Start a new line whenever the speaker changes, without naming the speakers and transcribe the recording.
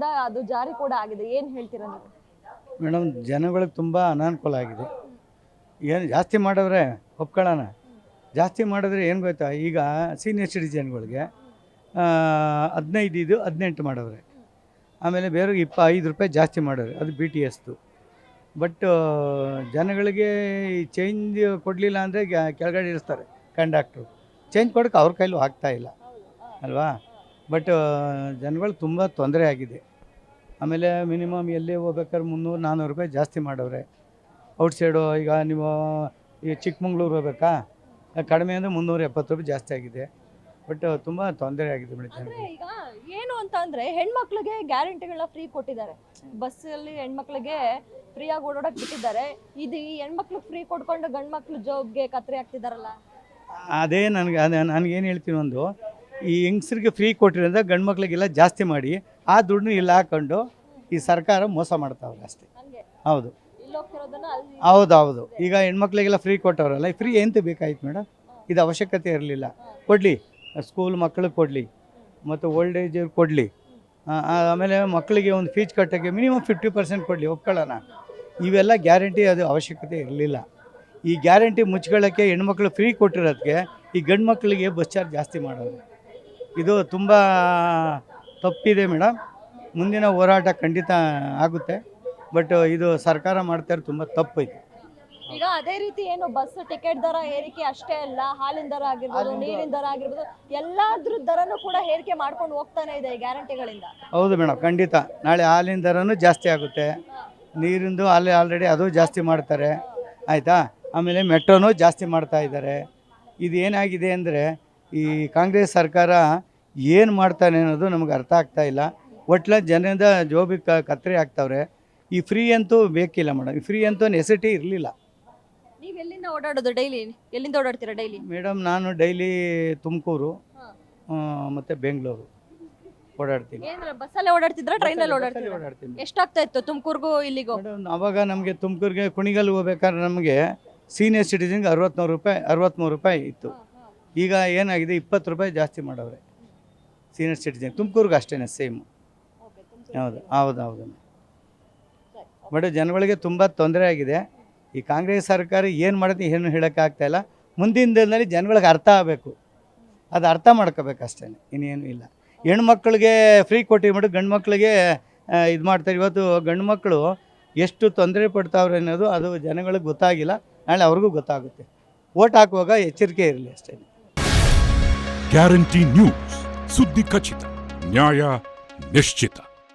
ತಿಂಗಳಿಂದ ಅದು ಜಾರಿ ಕೂಡ ಆಗಿದೆ. ಏನು ಹೇಳ್ತೀರಾ ನೀವು?
ಮೇಡಮ್ ಜನಗಳಿಗೆ ತುಂಬ ಅನಾನುಕೂಲ ಆಗಿದೆ. ಏನು ಜಾಸ್ತಿ ಮಾಡಿದ್ರೆ ಒಪ್ಕೊಳ್ಳೋಣ. ಜಾಸ್ತಿ ಮಾಡಿದ್ರೆ ಏನು ಗೊತ್ತಾ? ಈಗ ಸೀನಿಯರ್ ಸಿಟಿಜನ್ಗಳಿಗೆ ಹದಿನೈದು ಇದು ಹದಿನೆಂಟು ಮಾಡಿದ್ರೆ. ಆಮೇಲೆ ಬೇರೆ ಇಪ್ಪ ಐದು ರೂಪಾಯಿ ಜಾಸ್ತಿ ಮಾಡಿದ್ರೆ, ಅದು ಬಿ ಟಿ ಎಸ್ದು ಬಟ್ ಜನಗಳಿಗೆ ಈ ಚೇಂಜ್ ಕೊಡಲಿಲ್ಲ ಅಂದರೆ ಕೆಳಗಡೆ ಇರಿಸ್ತಾರೆ ಕಂಡಕ್ಟ್ರು ಚೇಂಜ್ ಕೊಡೋಕೆ ಅವ್ರ ಕೈಲೂ ಆಗ್ತಾಯಿಲ್ಲ ಅಲ್ವಾ? ಬಟ್ ಜನಗಳು ತುಂಬ ತೊಂದರೆ ಆಗಿದೆ. ಆಮೇಲೆ ಮಿನಿಮಮ್ ಎಲ್ಲಿ ಹೋಗ್ಬೇಕಾದ್ರೆ ಮುನ್ನೂರು ನಾನ್ನೂರು ರೂಪಾಯಿ ಜಾಸ್ತಿ ಮಾಡವ್ರೆ. ಔಟ್ಸೈಡು ಈಗ ನೀವು ಈಗ ಚಿಕ್ಕಮಂಗ್ಳೂರು ಹೋಗ್ಬೇಕಾ? ಕಡಿಮೆ ಅಂದರೆ ಮುನ್ನೂರ ಎಪ್ಪತ್ತು ರೂಪಾಯಿ ಜಾಸ್ತಿ ಆಗಿದೆ. ಬಟ್ ತುಂಬ ತೊಂದರೆ ಆಗಿದೆ ಮೇಡಮ್
ಈಗ ಏನು ಅಂತ ಅಂದರೆ ಹೆಣ್ಮಕ್ಳಿಗೆ ಗ್ಯಾರಂಟಿಗಳನ್ನ ಫ್ರೀ ಕೊಟ್ಟಿದ್ದಾರೆ. ಬಸ್ಸಲ್ಲಿ ಹೆಣ್ಮಕ್ಳಿಗೆ ಫ್ರೀಯಾಗಿ ಆಗಿ ಓಡಾಡಕ್ ಬಿಟ್ಟಿದ್ದಾರೆ. ಇದು ಈ ಹೆಣ್ಮಕ್ಳಿಗೆ ಫ್ರೀ ಕೊಡ್ಕೊಂಡು ಗಂಡ್ ಮಕ್ಳು ಜಾಬ್ಗೆ ಕತ್ರಿ ಆಗ್ತಿದಾರಲ್ಲ?
ಅದೇ ನನಗೆ ಅದೇ ನನಗೇನು ಹೇಳ್ತೀನಿ ಒಂದು ಈ ಹೆಂಗಸ್ರಿಗೆ ಫ್ರೀ ಕೊಟ್ಟಿರೋದ್ರಿಂದ ಗಂಡು ಮಕ್ಳಿಗೆಲ್ಲ ಜಾಸ್ತಿ ಮಾಡಿ ಆ ದುಡ್ಡು ಇಲ್ಲಿ ಹಾಕೊಂಡು ಈ ಸರ್ಕಾರ ಮೋಸ ಮಾಡ್ತಾವ್ರೆ ಅಷ್ಟೇ. ಹೌದು. ಹೌದು ಹೌದು. ಈಗ ಹೆಣ್ಮಕ್ಳಿಗೆಲ್ಲ ಫ್ರೀ ಕೊಟ್ಟವ್ರಲ್ಲ ಫ್ರೀ ಎಂತ ಬೇಕಾಯ್ತು ಮೇಡಮ್ ಇದು ಅವಶ್ಯಕತೆ ಇರಲಿಲ್ಲ. ಕೊಡಲಿ ಸ್ಕೂಲ್ ಮಕ್ಕಳಿಗೆ ಕೊಡಲಿ ಮತ್ತು ಓಲ್ಡ್ ಏಜ್ ಕೊಡಲಿ. ಆಮೇಲೆ ಮಕ್ಕಳಿಗೆ ಒಂದು ಫೀಸ್ ಕಟ್ಟೋಕ್ಕೆ ಮಿನಿಮಮ್ ಫಿಫ್ಟಿ ಪರ್ಸೆಂಟ್ ಕೊಡಲಿ ಒಪ್ಕೊಳ್ಳೋಣ? ಇವೆಲ್ಲ ಗ್ಯಾರಂಟಿ ಅದು ಅವಶ್ಯಕತೆ ಇರಲಿಲ್ಲ. ಈ ಗ್ಯಾರಂಟಿ ಮುಚ್ಕೊಳ್ಳೋಕ್ಕೆ ಹೆಣ್ಮಕ್ಳು ಫ್ರೀ ಕೊಟ್ಟಿರೋದಕ್ಕೆ ಈ ಗಂಡು ಮಕ್ಕಳಿಗೆ ಬಸ್ ಚಾರ್ಜ್ ಜಾಸ್ತಿ ಮಾಡೋದು. ಇದು ತುಂಬ ತಪ್ಪಿದೆ ಮೇಡಮ್ ಮುಂದಿನ ಹೋರಾಟ ಖಂಡಿತ ಆಗುತ್ತೆ. ಬಟ್ ಇದು ಸರ್ಕಾರ ಮಾಡ್ತಾರೆ ತುಂಬ ತಪ್ಪೈತೆ
ಈಗ ಅದೇ ರೀತಿ ಏನು ಬಸ್ ಟಿಕೆಟ್ ದರ ಏರಿಕೆ ಅಷ್ಟೇ ಅಲ್ಲ ಹಾಲಿನ ದರ ಆಗಿರ್ಬೋದು ನೀರಿನ ದರ ಆಗಿರ್ಬೋದು ಎಲ್ಲಾದ್ರ ದರನು ಕೂಡ ಏರಿಕೆ ಮಾಡ್ಕೊಂಡು ಹೋಗ್ತಾನೆ ಇದೆ ಈ ಗ್ಯಾರಂಟಿಗಳಿಂದ.
ಹೌದು ಮೇಡಮ್ ಖಂಡಿತ. ನಾಳೆ ಹಾಲಿನ ದರನೂ ಜಾಸ್ತಿ ಆಗುತ್ತೆ. ನೀರಿಂದು ಅಲ್ಲಿ ಆಲ್ರೆಡಿ ಅದು ಜಾಸ್ತಿ ಮಾಡ್ತಾರೆ. ಆಯಿತಾ? ಆಮೇಲೆ ಮೆಟ್ರೋನೂ ಜಾಸ್ತಿ ಮಾಡ್ತಾ ಇದ್ದಾರೆ. ಇದು ಏನಾಗಿದೆ ಅಂದರೆ ಈ ಕಾಂಗ್ರೆಸ್ ಸರ್ಕಾರ ಏನು ಮಾಡ್ತಾನೆ ಅನ್ನೋದು ನಮಗೆ ಅರ್ಥ ಆಗ್ತಾ ಇಲ್ಲ. ಒಟ್ಲ ಜನದ ಜೋಬಿಗೆ ಕ ಕತ್ತರಿ ಆಗ್ತಾವ್ರೆ. ಈ ಫ್ರೀ ಅಂತೂ ಬೇಕಿಲ್ಲ ಮೇಡಮ್ ಈ ಫ್ರೀ ಅಂತೂ ನೆಸಿಟಿ ಇರಲಿಲ್ಲ.
ನೀವು ಎಲ್ಲಿಂದ ಓಡಾಡೋದು ಡೈಲಿ? ಎಲ್ಲಿಂದ ಓಡಾಡ್ತೀರಾ ಡೈಲಿ?
ಮೇಡಮ್ ನಾನು ಡೈಲಿ ತುಮಕೂರು. ಮತ್ತು ಬೆಂಗಳೂರು ಓಡಾಡ್ತೀನಿ.
ಬಸ್ಸಲ್ಲೇ ಓಡಾಡ್ತಿದ್ರ ಟ್ರೈನಲ್ಲಿ ಓಡಾಡ್ತಿದ್ರ?
ಓಡಾಡ್ತೀನಿ.
ಎಷ್ಟಾಗ್ತಾ ಇತ್ತು ತುಮಕೂರ್ಗೂ ಇಲ್ಲಿಗೂ?
ಮೇಡಮ್ ಅವಾಗ ನಮಗೆ ತುಮಕೂರಿಗೆ ಕುಣಿಗಲ್ ಹೋಗ್ಬೇಕಾದ್ರೆ ನಮಗೆ ಸೀನಿಯರ್ ಸಿಟಿಸನ್ಗೆ ಅರವತ್ತ್ಮೂರು ರೂಪಾಯಿ ಅರವತ್ತ್ಮೂರು ರೂಪಾಯಿ ಇತ್ತು. ಈಗ ಏನಾಗಿದೆ ಇಪ್ಪತ್ತು ರೂಪಾಯಿ ಜಾಸ್ತಿ ಮಾಡವ್ರೆ. ಸೀನಿಯರ್ ಸಿಟಿಸನ್ ತುಮಕೂರ್ಗೆ ಅಷ್ಟೇ ಸೇಮ್ ಹೌದು ಹೌದು ಹೌದು. ಬಟ್ ಜನಗಳಿಗೆ ತುಂಬ ತೊಂದರೆ ಆಗಿದೆ. ಈ ಕಾಂಗ್ರೆಸ್ ಸರ್ಕಾರ ಏನು ಮಾಡುತ್ತೆ ಏನು ಹೇಳೋಕ್ಕಾಗ್ತಾ ಇಲ್ಲ. ಮುಂದಿನ ದಿನದಲ್ಲಿ ಜನಗಳಿಗೆ ಅರ್ಥ ಆಗಬೇಕು. ಅದು ಅರ್ಥ ಮಾಡ್ಕೋಬೇಕು ಅಷ್ಟೇ, ಇನ್ನೇನು ಇಲ್ಲ. ಹೆಣ್ಮಕ್ಳಿಗೆ ಫ್ರೀ ಕೊಟ್ಟಿಬಿಟ್ಟು ಗಂಡು ಮಕ್ಕಳಿಗೆ ಇದು ಮಾಡ್ತಾರೆ. ಇವತ್ತು ಗಂಡು ಮಕ್ಕಳು ಎಷ್ಟು ತೊಂದರೆ ಪಡ್ತಾವ್ರೆ ಅನ್ನೋದು ಅದು ಜನಗಳಿಗೆ ಗೊತ್ತಾಗಿಲ್ಲ. ನಾಳೆ ಅವ್ರಿಗೂ ಗೊತ್ತಾಗುತ್ತೆ. ಓಟ್ ಹಾಕುವಾಗ ಎಚ್ಚರಿಕೆ ಇರಲಿ ಅಷ್ಟೇ.
Guarantee news. ಸುದ್ದಿ ಖಚಿತ, ನ್ಯಾಯ ನಿಶ್ಚಿತ.